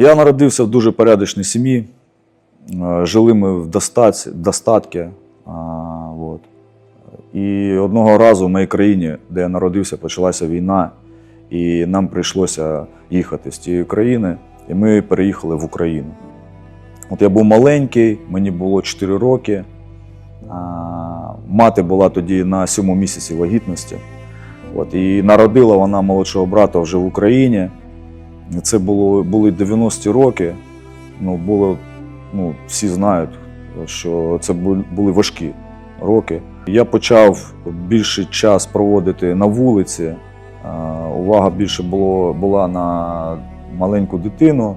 Я народився в дуже порядочній сім'ї. Е, Жили ми в достатці, достатки. От. І одного разу в моїй країні, де я народився, почалася війна, і нам прийшлося їхати з тієї країни, і ми переїхали в Україну. От я був маленький, мені було 4 роки. Мати була тоді на сьомому місяці вагітності. От, і народила вона молодшого брата вже в Україні. Це було, були 90-ті роки. Ну, було, ну, всі знають, що це були важкі роки. Я почав більше час проводити на вулиці. Увага більше було, була на маленьку дитину.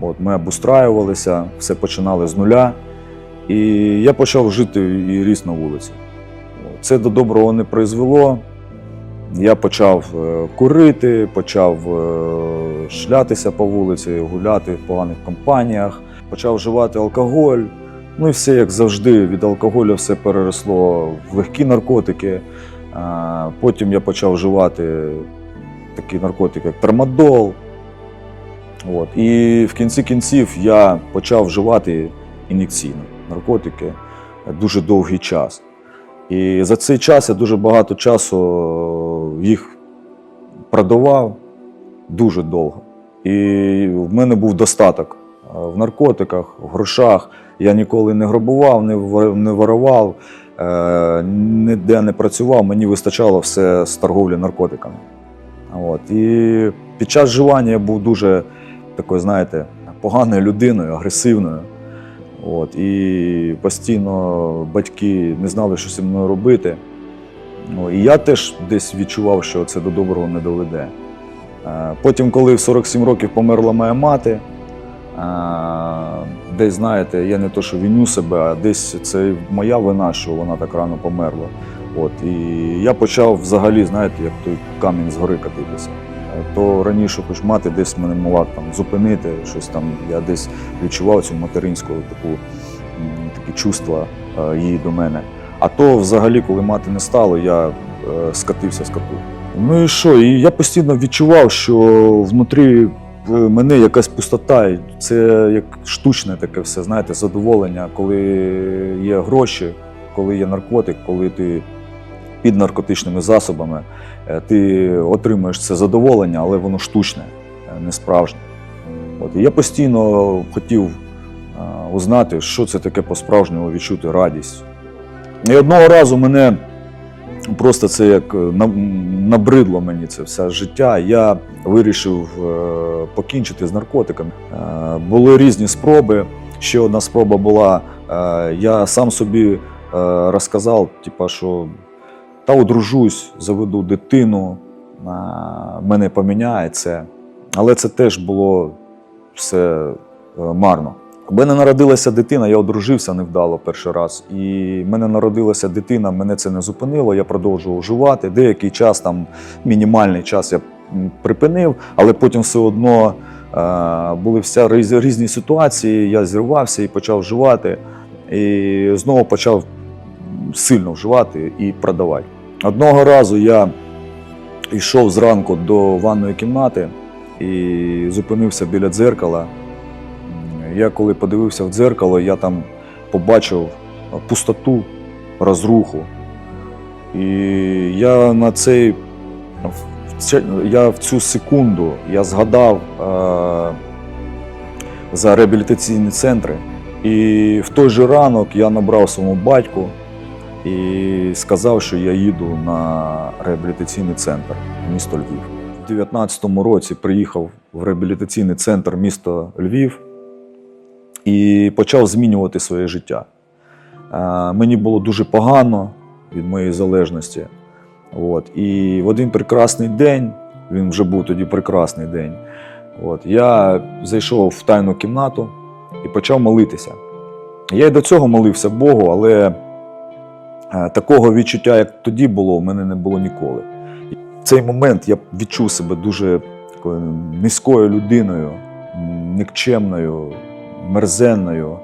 От, ми обустраювалися, все починали з нуля. І я почав жити і ріс на вулиці. Це до доброго не призвело. Я почав е, курити, почав е, шлятися по вулиці, гуляти в поганих компаніях, почав вживати алкоголь. Ну і все, як завжди, від алкоголю все переросло в легкі наркотики. Потім я почав вживати такі наркотики, як трамадол. От. І в кінці кінців я почав вживати ін'єкційно наркотики дуже довгий час. І за цей час я дуже багато часу їх продавав дуже довго. І в мене був достаток е, в наркотиках, в грошах. Я ніколи не грабував, не вор- не ворував, е, ніде не працював. Мені вистачало все з торговлі наркотиками. От. І під час вживання я був дуже такою, знаєте, поганою людиною, агресивною. От, і постійно батьки не знали, що зі мною робити. І я теж десь відчував, що це до доброго не доведе. Е, Потім, коли в 47 років померла моя мати, е, десь, знаєте, я не то, що виню себе, а десь це моя вина, що вона так рано померла. От, і я почав взагалі, знаєте, як той камінь з гори катитися. Е, То раніше хоч мати десь мене могла там зупинити, щось там, я десь відчував цю материнську таку, такі чувства її до мене. А то взагалі, коли мати не стало, я скатився з кату. Ну і що? І я постійно відчував, що внутрі в мене якась пустота. Це як штучне таке все, знаєте, задоволення, коли є гроші, коли є наркотик, коли ти під наркотичними засобами, е, ти отримуєш це задоволення, але воно штучне, е, не справжнє. От, і я постійно хотів е, узнати, що це таке по-справжньому відчути радість. І одного разу мене просто це як е, набридло мені це все життя. Я вирішив е, покінчити з наркотиками. Е, Були різні спроби. Ще одна спроба була. Я сам собі розказав, типа, що та одружусь, заведу дитину, мене поміняє це. Але це теж було все марно. У мене народилася дитина, я одружився невдало перший раз. І мене народилася дитина, мене це не зупинило, я продовжував жувати. Деякий час, там мінімальний час я припинив, але потім все одно е, були вся різ- різні ситуації. Я зірвався і почав вживати. І знову почав сильно вживати і продавати. Одного разу я йшов зранку до ванної кімнати і зупинився біля дзеркала. Я коли подивився в дзеркало, я там побачив пустоту, розруху. І я на цей я в цю секунду я згадав е, за реабілітаційні центри. І в той же ранок я набрав своєму батьку і сказав, що я їду на реабілітаційний центр місто Львів. У 2019 році приїхав в реабілітаційний центр місто Львів і почав змінювати своє життя. Е, Мені було дуже погано від моєї залежності. От. І в один прекрасний день, він вже був тоді прекрасний день, от, я зайшов в тайну кімнату і почав молитися. Я й до цього молився Богу, але е, такого відчуття, як тоді було, в мене не було ніколи. В цей момент я відчув себе дуже такою низькою людиною, нікчемною, мерзенною.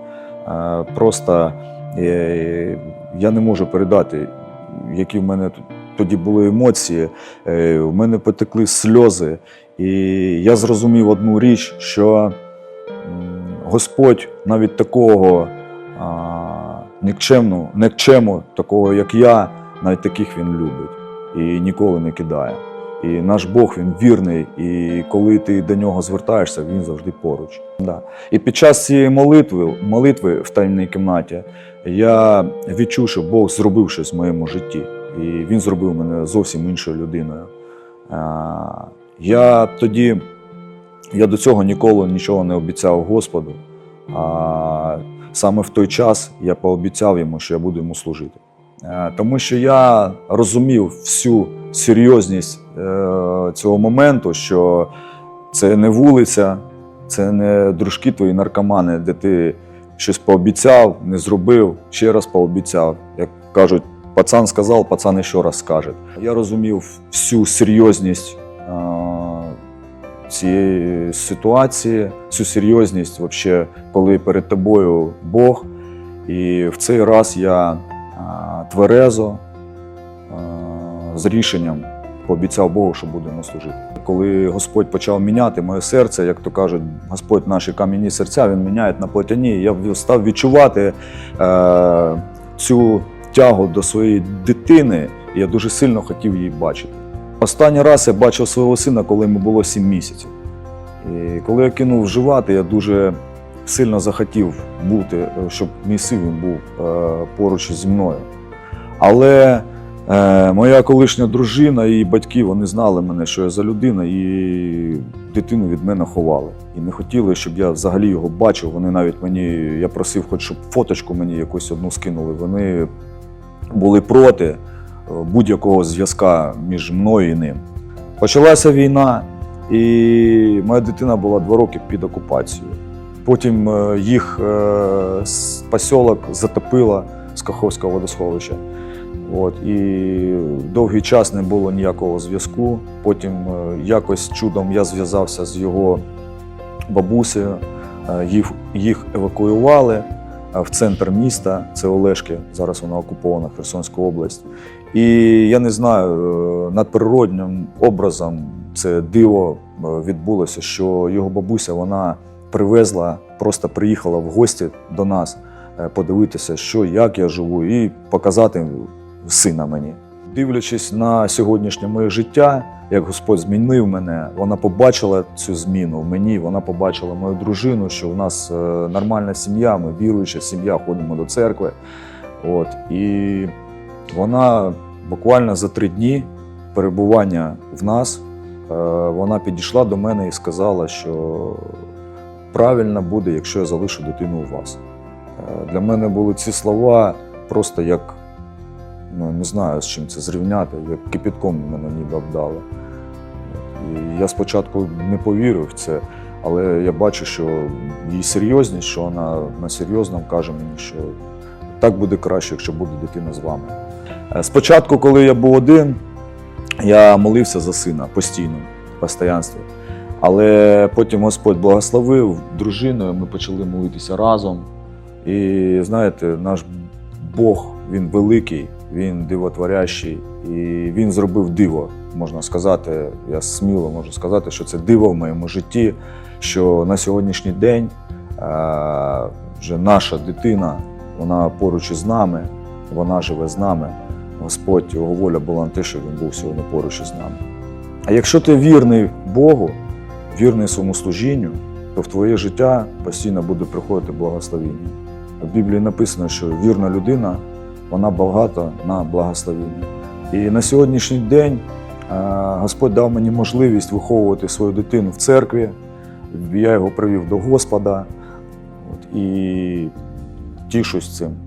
Е, Просто е, я не можу передати, які в мене тоді були емоції. Е, У мене потекли сльози, і я зрозумів одну річ, що Господь навіть такого нікчемну, нікчему, такого як я, навіть таких він любить і ніколи не кидає. І наш Бог він вірний, і коли ти до нього звертаєшся, він завжди поруч. Да. І під час цієї молитви, молитви в тайній кімнаті я відчув, що Бог зробив щось в моєму житті, і він зробив мене зовсім іншою людиною. Я тоді, я до цього ніколи нічого не обіцяв Господу. А саме в той час я пообіцяв йому, що я буду йому служити. Е, Тому що я розумів всю серйозність е, цього моменту, що це не вулиця, це не дружки твої наркомани, де ти щось пообіцяв, не зробив, ще раз пообіцяв. Як кажуть, пацан сказав, пацан ще раз скаже. Я розумів всю серйозність е, цієї ситуації, всю серйозність, вообще, коли перед тобою Бог. І в цей раз я тверезо, е, з рішенням пообіцяв Богу, що буду йому служити. Коли Господь почав міняти моє серце, як то кажуть, Господь наші кам'яні серця, він міняє на плотяні. Я став відчувати е, цю тягу до своєї дитини, і я дуже сильно хотів її бачити. Останній раз я бачив свого сина, коли йому було 7 місяців. І коли я кинув вживати, я дуже сильно захотів бути, е, щоб мій син був поруч зі мною. Але е, моя колишня дружина і батьки вони знали мене, що я за людина, і дитину від мене ховали. І не хотіли, щоб я взагалі його бачив. Вони навіть мені, я просив, хоч щоб фоточку мені якусь одну скинули. Вони були проти е, будь-якого зв'язка між мною і ним. Почалася війна, і моя дитина була два роки під окупацією. Потім е, їх е, посілок затопило з Каховського водосховища. От, і довгий час не було ніякого зв'язку. Потім е, якось чудом я зв'язався з його бабусею, е, їх, їх евакуювали е, в центр міста, це Олешки, зараз вона окупована Херсонська область. І я не знаю, надприродним образом це диво відбулося, що його бабуся вона привезла, просто приїхала в гості до нас подивитися, що як я живу, і показати сина мені. Дивлячись на сьогоднішнє моє життя, як Господь змінив мене, вона побачила цю зміну в мені, вона побачила мою дружину, що в нас е, нормальна сім'я, ми віруюча сім'я, ходимо до церкви. От, і вона буквально за три дні перебування в нас, е, вона підійшла до мене і сказала, що правильно буде, якщо я залишу дитину у вас. Е, Для мене були ці слова просто як, ну не знаю з чим це зрівняти, як кипятком мене ніби обдали. І я спочатку не повірив в це, але я бачу, що її серйозність, що вона на серйозному каже мені, що так буде краще, якщо буде дитина з вами. Е, Спочатку, коли я був один, я молився за сина постійно, в постоянстві. Але потім Господь благословив дружиною, ми почали молитися разом. І знаєте, наш Бог, він великий, він дивотворящий, і він зробив диво, можна сказати. Я сміло можу сказати, що це диво в моєму житті, що на сьогоднішній день е, вже наша дитина, вона поруч із нами, вона живе з нами. Господь, його воля була на те, щоб він був сьогодні поруч із нами. А якщо ти вірний Богу, вірний своєму служінню, то в твоє життя постійно буде приходити благословіння. В Біблії написано, що вірна людина, вона багата на благословіння. І на сьогоднішній день е, Господь дав мені можливість виховувати свою дитину в церкві. Я його привів до Господа і тішусь цим.